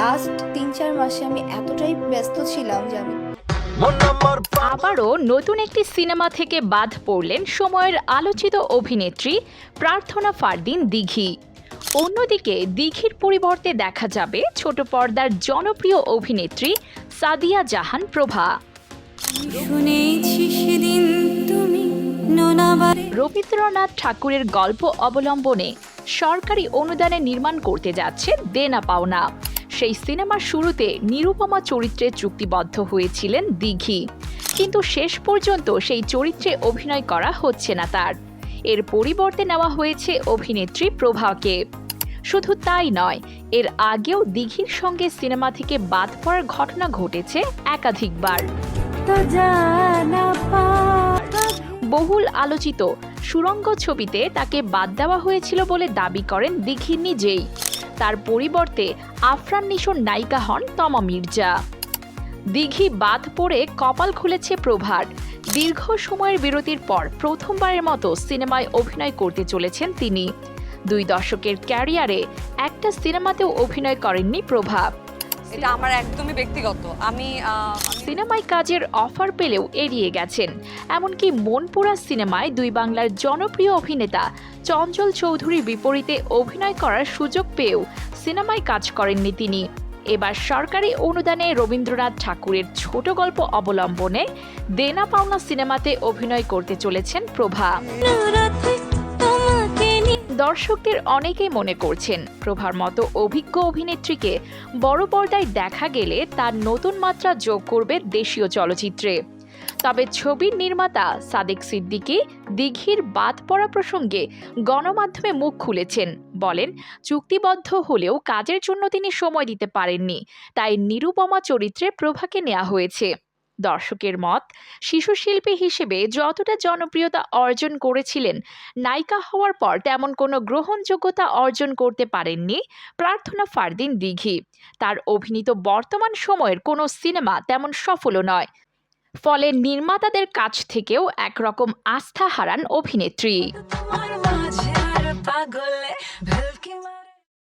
Last তিন চার মাসে আমি এতটাই ব্যস্ত ছিলাম যে আমি আবারও নতুন একটি সিনেমা থেকে বাদ পড়লেন সময়ের আলোচিত অভিনেত্রী প্রার্থনা ফারদিন দিঘি। অন্যদিকে দিঘির পরিবর্তে দেখা যাবে ছোট পর্দার জনপ্রিয় অভিনেত্রী সাদিয়া জাহান প্রভা। শুনেছি সেদিন তুমি রবীন্দ্রনাথ ঠাকুরের গল্প অবলম্বনে সরকারি অনুদানে নির্মাণ করতে যাচ্ছে দেনা পাওনা। সেই সিনেমার শুরুতে নিরুপমা চরিত্রে চুক্তিবদ্ধ হয়েছিলেন দিঘি। কিন্তু শেষ পর্যন্ত সেই চরিত্রে অভিনয় করা হচ্ছে না তার। এর পরিবর্তে নেওয়া হয়েছে অভিনেত্রী প্রভাকে। শুধু তাই নয় এর আগেও দিঘির সঙ্গে সিনেমা থেকে বাদ পড়ার ঘটনা ঘটেছে একাধিকবার। বহুল আলোচিত সুরঙ্গ ছবিতে তাকে বাদ দেওয়া হয়েছিল বলে দাবি করেন দিঘি নিজেই। তার পরিবর্তে আফরান নিশোর নায়িকা হন তমা মির্জা। দিঘি বাদ পড়ে কপাল খুলেছে প্রভার। দীর্ঘ সময়ের বিরতির পর প্রথমবারের মতো সিনেমায় অভিনয় করতে চলেছেন তিনি। দুই দশকের ক্যারিয়ারে একটা সিনেমাতেও অভিনয় করেননি প্রভা। এটা আমার একদমই ব্যক্তিগত। আমি আমি- সিনেমায় কাজের অফার পেলেও এড়িয়ে গেছেন। এমনকি মনপুরা সিনেমায় দুই বাংলার জনপ্রিয় অভিনেতা চঞ্চল চৌধুরীর বিপরীতে অভিনয় করার সুযোগ পেয়েও সিনেমায় কাজ করেননি তিনি। এবার সরকারি অনুদানে রবীন্দ্রনাথ ঠাকুরের ছোট গল্প অবলম্বনে দেনা পাওনা সিনেমাতে অভিনয় করতে চলেছেন প্রভা। দর্শকদের অনেকেই মনে করছেন, প্রভার মতো অভিজ্ঞ অভিনেত্রীকে বড় পর্দায় দেখা গেলে তার নতুন মাত্রা যোগ করবে দেশীয় চলচ্চিত্রে। তবে ছবির নির্মাতা সাদেক সিদ্দিকী দিঘির বাদ পড়া প্রসঙ্গে গণমাধ্যমে মুখ খুলেছেন। বলেন, চুক্তিবদ্ধ হলেও কাজের জন্য তিনি সময় দিতে পারেননি, তাই নিরুপমা চরিত্রে প্রভাকে নেওয়া হয়েছে। দর্শকের মত, শিশু শিল্পী হিসেবে যতটা জনপ্রিয়তা অর্জন করেছিলেন, নায়িকা হওয়ার পর তেমন কোনো গ্রহণযোগ্যতা অর্জন করতে পারেননি প্রার্থনা ফারদিন দিঘি। তার অভিনীত বর্তমান সময়ের কোনো সিনেমা তেমন সফলও নয়। ফলে নির্মাতাদের কাছ থেকেও একরকম আস্থা হারান অভিনেত্রী।